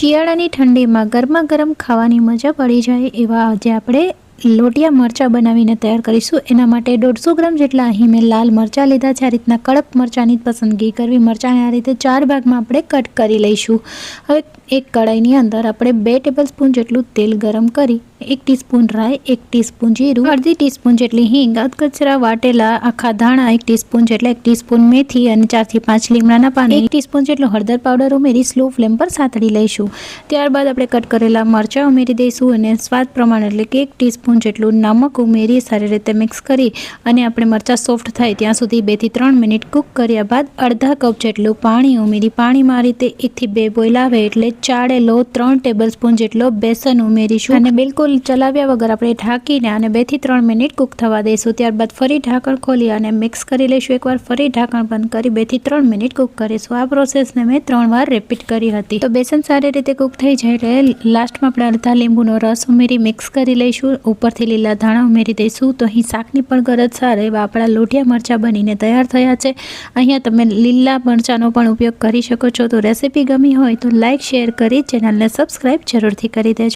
શિયાળાની ઠંડીમાં ગરમા ગરમ ખાવાની મજા પડી જાય એવા આજે આપણે લોટિયા મરચાં બનાવીને તૈયાર કરીશું. એના માટે દોઢસો ગ્રામ જેટલા અહીં મેં લાલ મરચાં લીધા છે. આ રીતના કડક મરચાંની પસંદગી કરવી. મરચાંને આ રીતે ચાર ભાગમાં આપણે કટ કરી લઈશું. હવે એક કડાઈની અંદર આપણે બે ટેબલ સ્પૂન જેટલું તેલ ગરમ કરી એક ટીસ્પૂન રાઈ, એક ટીસ્પૂન જીરું, અડધી ટીસ્પૂન જેટલી હિંગ, અધકચરા વાટેલા આખા ધાણા, એક ટીસ્પૂન જેટલા, એક ટીસ્પૂન મેથી અને ચારથી પાંચ લીમડાના પાન. એક ટીસ્પૂન જેટલો હળદર પાવડર ઉમેરી સ્લો ફ્લેમ પર સાતળી લઈશું. ત્યારબાદ આપણે કટ કરેલા મરચાં ઉમેરી દઈશું અને સ્વાદ પ્રમાણે એટલે કે એક ટીસ્પૂન જેટલું નમક ઉમેરી સારી રીતે મિક્સ કરી અને આપણે મરચાં સોફ્ટ થાય ત્યાં સુધી બેથી ત્રણ મિનિટ કૂક કર્યા બાદ અડધા કપ જેટલું પાણી ઉમેરી પાણીમાં રીતે એકથી બે બોઇલ આવે એટલે ચાળેલો ત્રણ ટેબલ સ્પૂન જેટલો બેસન ઉમેરીશું અને બિલકુલ ચલાવ્યા વગર આપણે ઢાંકીને અને બેથી ત્રણ મિનિટ કૂક થવા દઈશું. ત્યારબાદ ફરી ઢાંકણ ખોલી અને મિક્સ કરી લઈશું. એકવાર ફરી ઢાંકણ બંધ કરી બેથી ત્રણ મિનિટ કૂક કરીશું. આ પ્રોસેસને મેં ત્રણ વાર રિપીટ કરી હતી. તો બેસન સારી રીતે કૂક થઈ જાય એટલે લાસ્ટમાં આપણે અડધા લીંબુનો રસ ઉમેરી મિક્સ કરી લઈશું. ઉપરથી લીલા ધાણા ઉમેરી દઈશું. તો અહીં શાકની પણ ગરજ સાર એવા આપણા લોઢિયા મરચાં બનીને તૈયાર થયા છે. અહીંયા તમે લીલા મરચાંનો પણ ઉપયોગ કરી શકો છો. તો રેસીપી ગમી હોય તો લાઇક શેર કરી ચેનલને સબસ્ક્રાઈબ જરૂરથી કરી દેજો.